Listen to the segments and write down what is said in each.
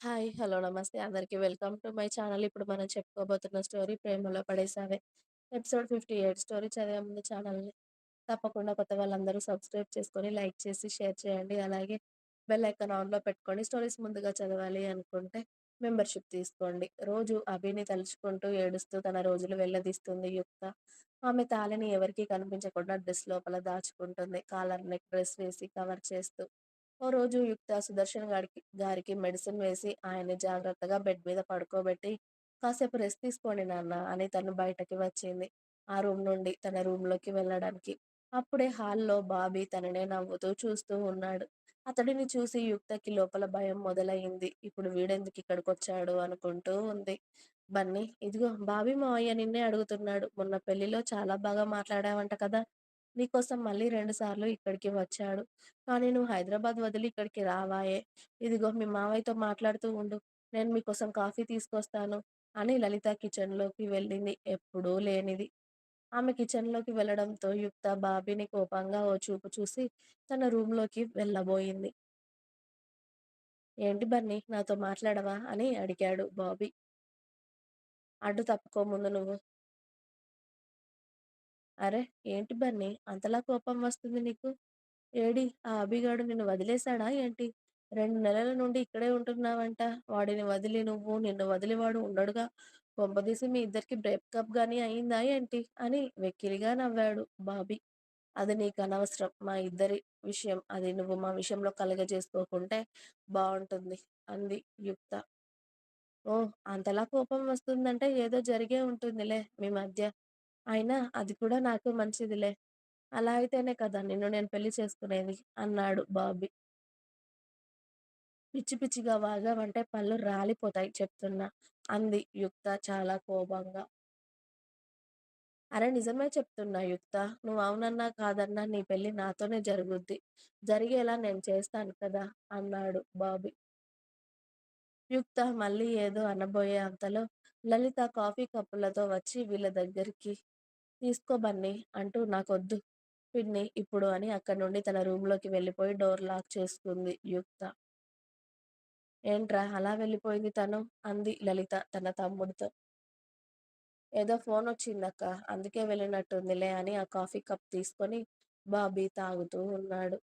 Hi. Hello. నమస్తే అందరికీ welcome to my channel. ఇప్పుడు మనం చెప్పుకోబోతున్న story 'Premalo Padesave' episode 58 story చదివే ముందు ఛానల్‌ని తప్పకుండా కొత్త వాళ్ళందరూ సబ్స్క్రైబ్ చేసుకొని, లైక్ చేసి, షేర్ చేయండి. అలాగే బెల్ ఐకాన్ ఆన్‌లో పెట్టుకోండి స్టోరీస్ ముందుగా చదవాలి అనుకుంటే మెంబర్‌షిప్ తీసుకోండి. రోజు అభిని తలుచుకుంటూ ఏడుస్తూ తన రోజులు వెళ్ళదీస్తుంది యుక్త. ఆమె తాళిని ఎవరికీ కనిపించకుండా డ్రెస్ లోపల దాచుకుంటుంది. కాలర్ నెక్ డ్రెస్ వేసి కవర్ చేస్తూ. ఓ రోజు యుక్త సుదర్శన్ గారికి గారికి మెడిసిన్ వేసి ఆయన్ని జాగ్రత్తగా బెడ్ మీద పడుకోబెట్టి కాసేపు రెస్ట్ తీసుకోండి నాన్న అని తను బయటకి వచ్చింది. ఆ రూమ్ నుండి తన రూమ్‌లోకి వెళ్ళడానికి. అప్పుడే హాల్‌లో బాబీ తననే నవ్వుతూ చూస్తూ ఉన్నాడు. అతడిని చూసి యుక్తకి లోపల భయం మొదలైంది ఇప్పుడు వీడెందుకు ఇక్కడికి వచ్చాడు అనుకుంటూ ఉంది. బన్నీ ఇదిగో బాబీ మావయ్య నిన్నే అడుగుతున్నాడు. మొన్న పెళ్ళిలో చాలా బాగా మాట్లాడావంట కదా! నీకోసం మళ్ళీ రెండు సార్లు ఇక్కడికి వచ్చాడు. కానీ నువ్వు హైదరాబాద్ వదిలి ఇక్కడికి రావాయే. ఇదిగో మీ మావయ్యతో మాట్లాడుతూ ఉండు. నేను మీకోసం కాఫీ తీసుకొస్తాను అని లలిత కిచెన్‌లోకి వెళ్ళింది ఎప్పుడూ లేనిది. ఆమె కిచెన్‌లోకి వెళ్ళడంతో యుక్త బాబీని కోపంగా ఓ చూపు చూసి తన రూమ్‌లోకి వెళ్ళబోయింది. ఏంటి బన్నీ నాతో మాట్లాడవా? అని అడిగాడు బాబీ. అడ్డు తప్పుకో ముందు నువ్వు. అరే ఏంటి బన్నీ అంతలా కోపం వస్తుంది నీకు? ఏడి ఆ అభిగాడు నిన్ను వదిలేసాడా ఏంటి? రెండు నెలల నుండి ఇక్కడే ఉంటున్నావంట. వాడిని వదిలి నువ్వు, నిన్ను వదిలి వాడు ఉండడుగా. కొంపదీసి మీ ఇద్దరికీ బ్రేకప్ గాని అయిందా ఏంటి? అని వెక్కిరిగా నవ్వాడు బాబీ. అది నీకనవసరం. మా ఇద్దరి విషయం అది నువ్వు మా విషయంలో కలగజేసుకోకుంటే బావుంటుంది అంది యుక్త. ఓహ్! అంతలా కోపం వస్తుందంటే ఏదో జరిగే ఉంటుందిలే మీ మధ్య. అయినా అది కూడా నాకు మంచిదిలే. అలా అయితేనే కదా నిన్ను నేను పెళ్ళి చేసుకునేది అన్నాడు బాబీ. పిచ్చి పిచ్చిగా వాగావంటే పళ్ళు రాలిపోతాయి చెప్తున్నా అంది యుక్త చాలా కోపంగా. అరె నిజమే చెప్తున్నా యుక్త. నువ్వు అవునన్నా కాదన్నా నీ పెళ్ళి నాతోనే జరుగుద్ది. జరిగేలా నేను చేస్తాను కదా అన్నాడు బాబీ. యుక్త మళ్ళీ ఏదో అనబోయే అంతలో లలిత కాఫీ కప్పులతో వచ్చి వీళ్ళ దగ్గరికి తీసుకో బన్నీ అంటూ నాకొద్దు పిన్ని ఇప్పుడు అని అక్కడి నుండి తన రూమ్‌లోకి వెళ్ళిపోయి డోర్ లాక్ చేసుకుంది యుక్త. ఏంట్రా అలా వెళ్ళిపోయింది తను? అంది లలిత తన తమ్ముడితో. ఏదో ఫోన్ వచ్చిందక్క అందుకే వెళ్ళినట్టుందిలే అని ఆ కాఫీ కప్ తీసుకొని బాబీ తాగుతూ ఉన్నాడు.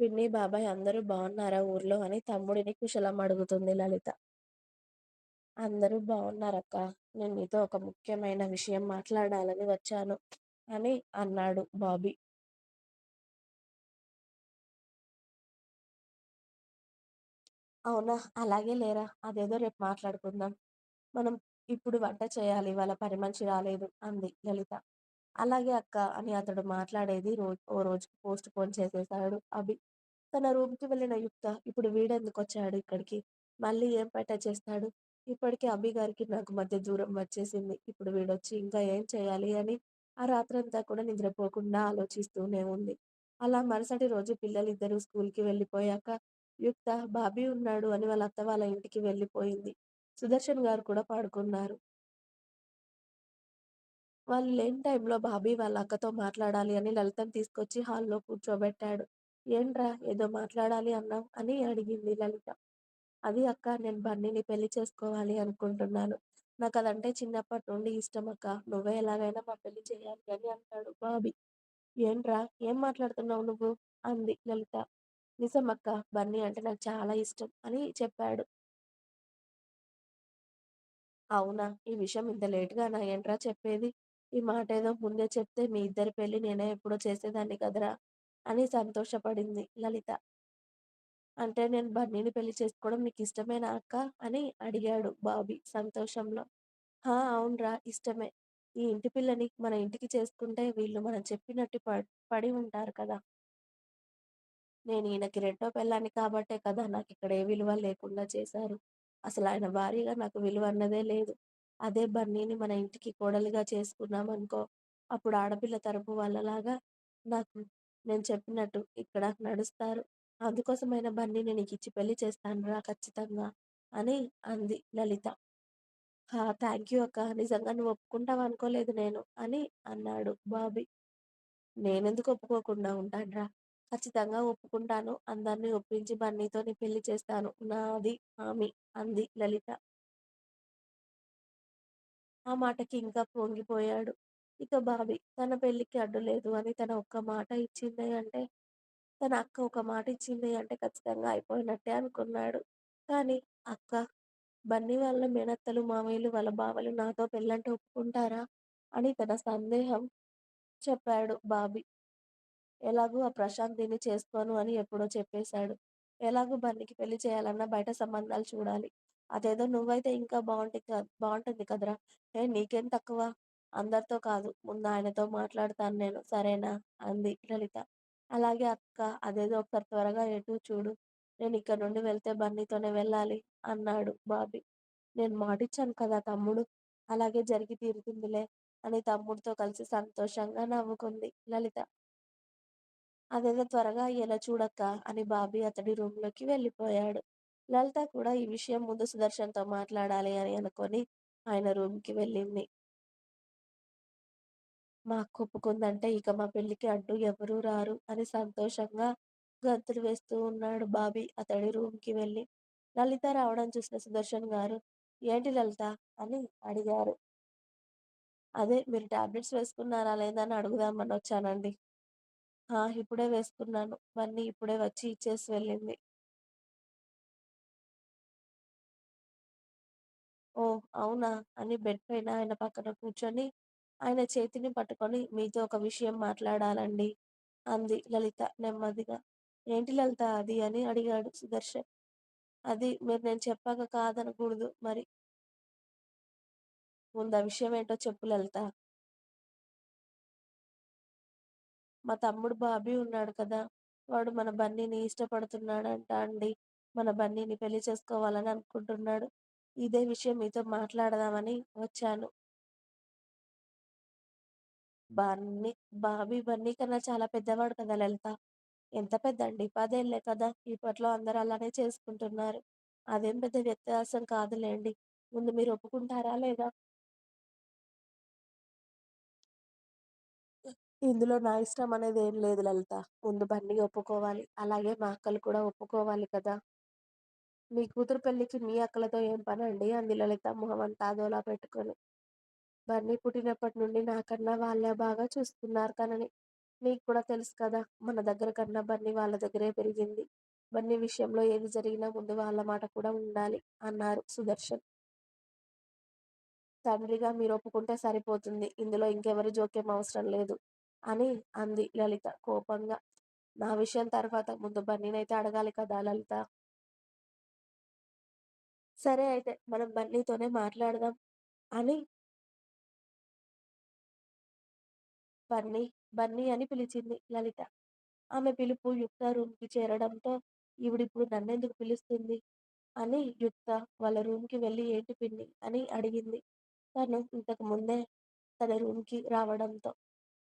పిన్ని, బాబాయ్ అందరూ బాగున్నారా ఊర్లో అని తమ్ముడిని కుశలం అడుగుతుంది లలిత. అందరూ బాగున్నారక్క నేను నీతో ఒక ముఖ్యమైన విషయం మాట్లాడాలని వచ్చాను అని అన్నాడు బాబీ. అవునా! అలాగే లేరా. అదేదో రేపు మాట్లాడుకుందాం. మనం ఇప్పుడు వంట చేయాలి. వాళ్ళ పని మంచి రాలేదు అంది లలిత. అలాగే అక్క అని అతడు మాట్లాడేది రోజు ఓ రోజుకి పోస్ట్ పోన్ చేసేసాడు అభి. తన రూమ్‌కి వెళ్ళిన యుక్త ఇప్పుడు వీడెందుకొచ్చాడు ఇక్కడికి? మళ్ళీ ఏం పెట్ట చేస్తాడు? ఇప్పటికే అబ్బి గారికి నాకు మధ్య దూరం వచ్చేసింది. ఇప్పుడు వీడొచ్చి ఇంకా ఏం చేయాలి అని ఆ రాత్రంతా కూడా నిద్రపోకుండా ఆలోచిస్తూనే ఉంది. అలా మరుసటి రోజు పిల్లలిద్దరూ స్కూల్‌కి వెళ్ళిపోయాక యుక్త బాబీ ఉన్నాడు అని వాళ్ళ అత్త వాళ్ళ ఇంటికి వెళ్ళిపోయింది. సుదర్శన్ గారు కూడా పాడుకున్నారు వాళ్ళు లేని టైంలో బాబీ వాళ్ళ అక్కతో మాట్లాడాలి అని లలితను తీసుకొచ్చి హాల్‌లో కూర్చోబెట్టాడు. ఏంట్రా ఏదో మాట్లాడాలి అన్నాం అని అడిగింది లలిత. అది అక్క నేను బన్నీని పెళ్ళి చేసుకోవాలి అనుకుంటున్నాను. నాకు అదంటే చిన్నప్పటి నుండి ఇష్టం అక్క నువ్వే ఎలాగైనా మా పెళ్ళి చేయాలి అని అంటాడు బాబీ. ఏంట్రా ఏం మాట్లాడుతున్నావు నువ్వు? అంది లలిత. నిజమక్కా బన్నీ అంటే నాకు చాలా ఇష్టం అని చెప్పాడు. అవునా! ఈ విషయం ఇంత లేట్‌గానా ఏంట్రా చెప్పేది? ఈ మాట ఏదో ముందే చెప్తే మీ ఇద్దరి పెళ్ళి నేనే ఎప్పుడో చేసేదాన్ని కదరా! అని సంతోషపడింది లలిత. అంటే నేను బన్నీని పెళ్ళి చేసుకోవడం నీకిష్టమేనా అక్క అని అడిగాడు బాబీ సంతోషంలో. హా! అవునురా ఇష్టమే. ఈ ఇంటి పిల్లని మన ఇంటికి చేసుకుంటే వీళ్ళు మనం చెప్పినట్టు ప పడి ఉంటారు కదా! నేను ఈయనకి రెండో పెళ్ళాన్ని కాబట్టే కదా నాకిక్కడ ఏ విలువ లేకుండా చేశారు. అసలు ఆయన భార్యగా నాకు విలువ అన్నదే లేదు. అదే బన్నీని మన ఇంటికి కోడలుగా చేసుకున్నామనుకో, అప్పుడు ఆడపిల్ల తరపు వాళ్ళలాగా నాకు నేను చెప్పినట్టు ఇక్కడ నడుస్తారు. అందుకోసమైనా బన్నీని ఇచ్చి పెళ్ళి చేస్తానురా ఖచ్చితంగా అని అంది లలిత. హా! యూ అక్క. నిజంగా నువ్వు ఒప్పుకుంటావు అనుకోలేదు నేను అని అన్నాడు బాబీ. నేనెందుకు ఒప్పుకోకుండా ఉంటానురా! ఖచ్చితంగా ఒప్పుకుంటాను. అందరినీ ఒప్పించి బన్నీతోని పెళ్ళి చేస్తాను. నాది హామీ అంది లలిత. ఆ మాటకి ఇంకా పొంగిపోయాడు. ఇక బాబీ తన పెళ్ళికి అడ్డులేదు అని తన ఒక్క మాట ఇచ్చింది అంటే, తన అక్క ఒక మాట ఇచ్చింది అంటే ఖచ్చితంగా అయిపోయినట్టే అనుకున్నాడు. కానీ అక్క, బన్నీ వాళ్ళ మేనత్తలు, మామయ్యలు, వాళ్ళ బావలు నాతో పెళ్ళంటే ఒప్పుకుంటారా? అని తన సందేహం చెప్పాడు బాబీ. ఎలాగూ ఆ ప్రశాంత్ దీన్ని చేసుకోను అని ఎప్పుడో చెప్పేశాడు. ఎలాగూ బన్నీకి పెళ్ళి చేయాలన్నా బయట సంబంధాలు చూడాలి. అదేదో నువ్వైతే ఇంకా బావుంటి క బావుంటుంది కదరా! ఏ నీకేం తక్కువ? అందరితో కాదు. ముందు ఆయనతో మాట్లాడతాను నేను. సరేనా? అంది లలిత. అలాగే అక్క అదేదో ఒకసారి త్వరగా ఎటూ చూడు. నేనిక్కడి నుండి వెళ్తే బన్నీతోనే వెళ్ళాలి అన్నాడు బాబీ. నేను మాటిచ్చాను కదా తమ్ముడూ! అలాగే జరిగి తీరుతుందిలే అని తమ్ముడితో కలిసి సంతోషంగా నవ్వుకుంది లలిత. అదేదో త్వరగా అయ్యేలా చూడక్కా! అని బాబీ అతడి రూంలోకి వెళ్ళిపోయాడు. లలిత కూడా ఈ విషయం ముందు సుదర్శన్‌తో మాట్లాడాలి అని అనుకొని ఆయన రూంకి వెళ్ళింది. మా అక్క ఒప్పుకుందంటే ఇక మా పెళ్ళికి అడ్డు ఎవరూ రారు అని సంతోషంగా గంతులు వేస్తూ ఉన్నాడు బాబీ అతడి రూమ్కి వెళ్ళి. లలిత రావడం చూసిన సుదర్శన్ గారు ఏంటి లలిత? అని అడిగారు. అదే మీరు టాబ్లెట్స్ వేసుకున్నారా లేదా అని అడుగుదామని వచ్చానండి. ఆ! ఇప్పుడే వేసుకున్నాను. బన్నీ ఇప్పుడే వచ్చి ఇచ్చేసి వెళ్ళింది. ఓ అవునా? అని బెడ్ పైన ఆయన పక్కన కూర్చొని, ఆయన చేతిని పట్టుకొని మీతో ఒక విషయం మాట్లాడాలండి అంది లలిత నెమ్మదిగా. ఏంటి లలిత అది? అని అడిగాడు సుదర్శన్. అది మీరు నేను చెప్పాక కాదనకూడదు మరి. ముందా విషయం ఏంటో చెప్పు లలిత. మా తమ్ముడు బాబీ ఉన్నాడు కదా! వాడు మన బన్నీని ఇష్టపడుతున్నాడంట అండి. మన బన్నీని పెళ్ళి చేసుకోవాలని అనుకుంటున్నాడు. ఇదే విషయం మీతో మాట్లాడదామని వచ్చాను. బన్నీ బాబీ బన్నీ కన్నా చాలా పెద్దవాడు కదా లలిత. ఎంత పెద్దండి? పదేళ్ళే కదా! ఇప్పట్లో అందరూ అలానే చేసుకుంటున్నారు. అదేం పెద్ద వ్యత్యాసం కాదులేండి ముందు మీరు ఒప్పుకుంటారా లేదా? ఇందులో నా ఇష్టం అనేది ఏం లేదు లలిత. ముందు బన్నీ ఒప్పుకోవాలి. అలాగే మా అక్కలు కూడా ఒప్పుకోవాలి కదా! మీ కూతురు పెళ్ళికి మీ అక్కలతో ఏం పనండి? అంది లలిత మొహం అంతా అదోలా పెట్టుకొని. బన్నీ పుట్టినప్పటి నుండి నాకన్నా వాళ్ళే బాగా చూసుకున్నారు తనని. నీకు కూడా తెలుసు కదా! మన దగ్గర కన్నా బన్నీ వాళ్ళ దగ్గరే పెరిగింది. బన్నీ విషయంలో ఏది జరిగినా ముందు వాళ్ళ మాట కూడా ఉండాలి అన్నారు సుదర్శన్. తండ్రిగా మీరు ఒప్పుకుంటే సరిపోతుంది. ఇందులో ఇంకెవరి జోక్యం అవసరం లేదు అని అంది లలిత కోపంగా. నా విషయం తర్వాత ముందు బన్నీనైతే అడగాలి కదా లలిత. సరే అయితే మనం బన్నీతోనే మాట్లాడదాం అని బన్నీ, బన్నీ అని పిలిచింది లలిత. ఆమె పిలుపు యుక్త రూమ్కి చేరడంతో ఈవిడిప్పుడు నన్నెందుకు పిలుస్తుంది? అని యుక్త వాళ్ళ రూమ్కి వెళ్ళి ఏంటి పిన్ని? అని అడిగింది. తను ఇంతకు ముందే తన రూమ్కి రావడంతో.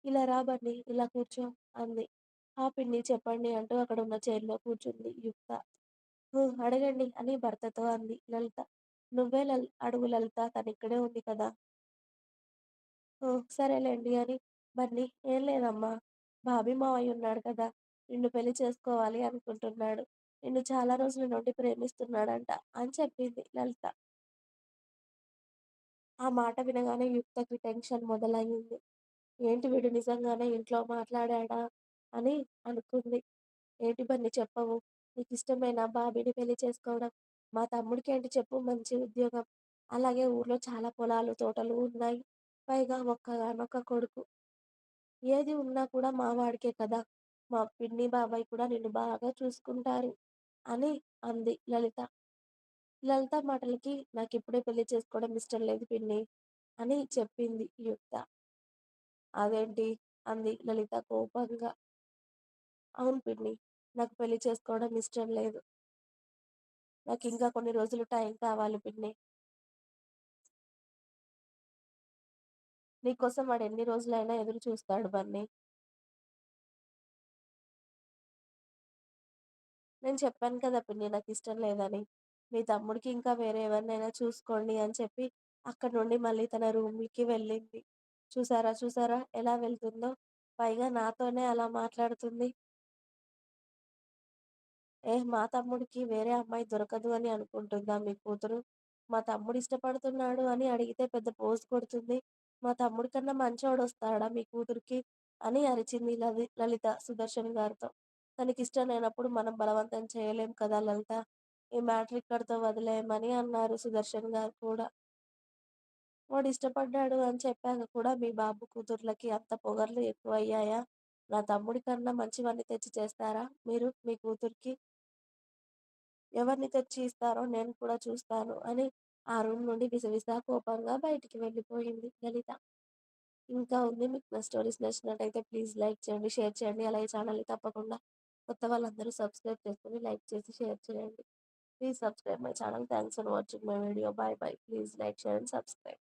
ఇలా రా బన్నీ ఇలా కూర్చో అంది. ఆ పిన్ని చెప్పండి అంటూ అక్కడ ఉన్న చైర్‌లో కూర్చుంది యుక్త. అడగండి అని భర్తతో అంది లలిత. నువ్వే లల్ అడుగు లలిత తనిక్కడే ఉంది కదా! సరేలేండి అని బన్నీ ఏం లేదమ్మా. బాబీ మావయ్య ఉన్నాడు కదా! నిన్ను పెళ్ళి చేసుకోవాలి అనుకుంటున్నాడు. నిన్ను చాలా రోజుల నుండి ప్రేమిస్తున్నాడంట అని చెప్పింది లలిత. ఆ మాట వినగానే యుక్తకి టెన్షన్ మొదలయ్యింది ఏంటి వీడు నిజంగానే ఇంట్లో మాట్లాడాడా? అని అనుకుంది. ఏంటి బన్నీ చెప్పవు? నీకు ఇష్టమైన బాబీని పెళ్ళి చేసుకోవడం? మా తమ్ముడికి ఏంటి చెప్పు మంచి ఉద్యోగం. అలాగే ఊర్లో చాలా పొలాలు, తోటలు ఉన్నాయి. పైగా ఒక్కగానొక్క కొడుకు. ఏది ఉన్నా కూడా మా వాడికే కదా! మా పిన్ని, బాబాయ్ కూడా నిన్ను బాగా చూసుకుంటారు అని అంది లలిత. లలిత మాటలకి నాకు ఇప్పుడే పెళ్ళి చేసుకోవడం ఇష్టం లేదు పిన్ని అని చెప్పింది యుక్త. అదేంటి? అంది లలిత కోపంగా. అవును పిన్ని. నాకు పెళ్ళి చేసుకోవడం ఇష్టం లేదు. నాకు ఇంకా కొన్ని రోజులు టైం కావాలి పిన్ని. నీకోసం ఎన్ని రోజులైనా ఎదురు చూస్తాడు బన్నీ. నేను చెప్పాను కదా పిన్ని నాకిష్టం లేదని. మీ తమ్ముడికి ఇంకా వేరే ఎవరినైనా చూసుకోండి అని చెప్పి అక్కడి నుండి మళ్ళీ తన రూమ్‌కి వెళ్ళింది. చూసారా చూసారా ఎలా వెళ్తుందో? పైగా నాతోనే అలా మాట్లాడుతుంది. ఏ మా తమ్ముడికి వేరే అమ్మాయి దొరకదు అని అనుకుంటుందా మీ కూతురు? మా తమ్ముడు ఇష్టపడుతున్నాడు అని అడిగితే పెద్ద పోజ్ కొడుతుంది. మా తమ్ముడి కన్నా మంచోడొస్తాడా మీ కూతురికి? అని అరిచింది లలి లలిత సుదర్శన్ గారితో. తనకిష్టం లేనప్పుడు మనం బలవంతం చేయలేం కదా లలిత! ఈ మ్యాటర్ ఇక్కడితో వదిలేయమని అన్నారు సుదర్శన్ గారు కూడా. వాడు ఇష్టపడ్డాడు అని చెప్పాక కూడా మీ బాబు కూతుర్లకి అంత పొగర్లు ఎక్కువయ్యాయా? నా తమ్ముడి కన్నా మంచివాణ్ణి తెచ్చి చేస్తారా మీరు మీ కూతురికి? ఎవరిని తెచ్చి ఇస్తారో నేను కూడా చూస్తాను అని ఆ రూమ్ నుండి విసవిసా కోపంగా బయటికి వెళ్ళిపోయింది లలిత. ఇంకా ఉంది మీకు నా స్టోరీస్ నచ్చినట్టయితే ప్లీజ్ లైక్ చేయండి, షేర్ చేయండి. అలాగే ఛానల్‌ని తప్పకుండా కొత్త వాళ్ళందరూ సబ్స్క్రైబ్ చేసుకొని లైక్ చేసి షేర్ చేయండి. Please subscribe my channel. Thanks for watching my video. Bye bye please like, share and subscribe.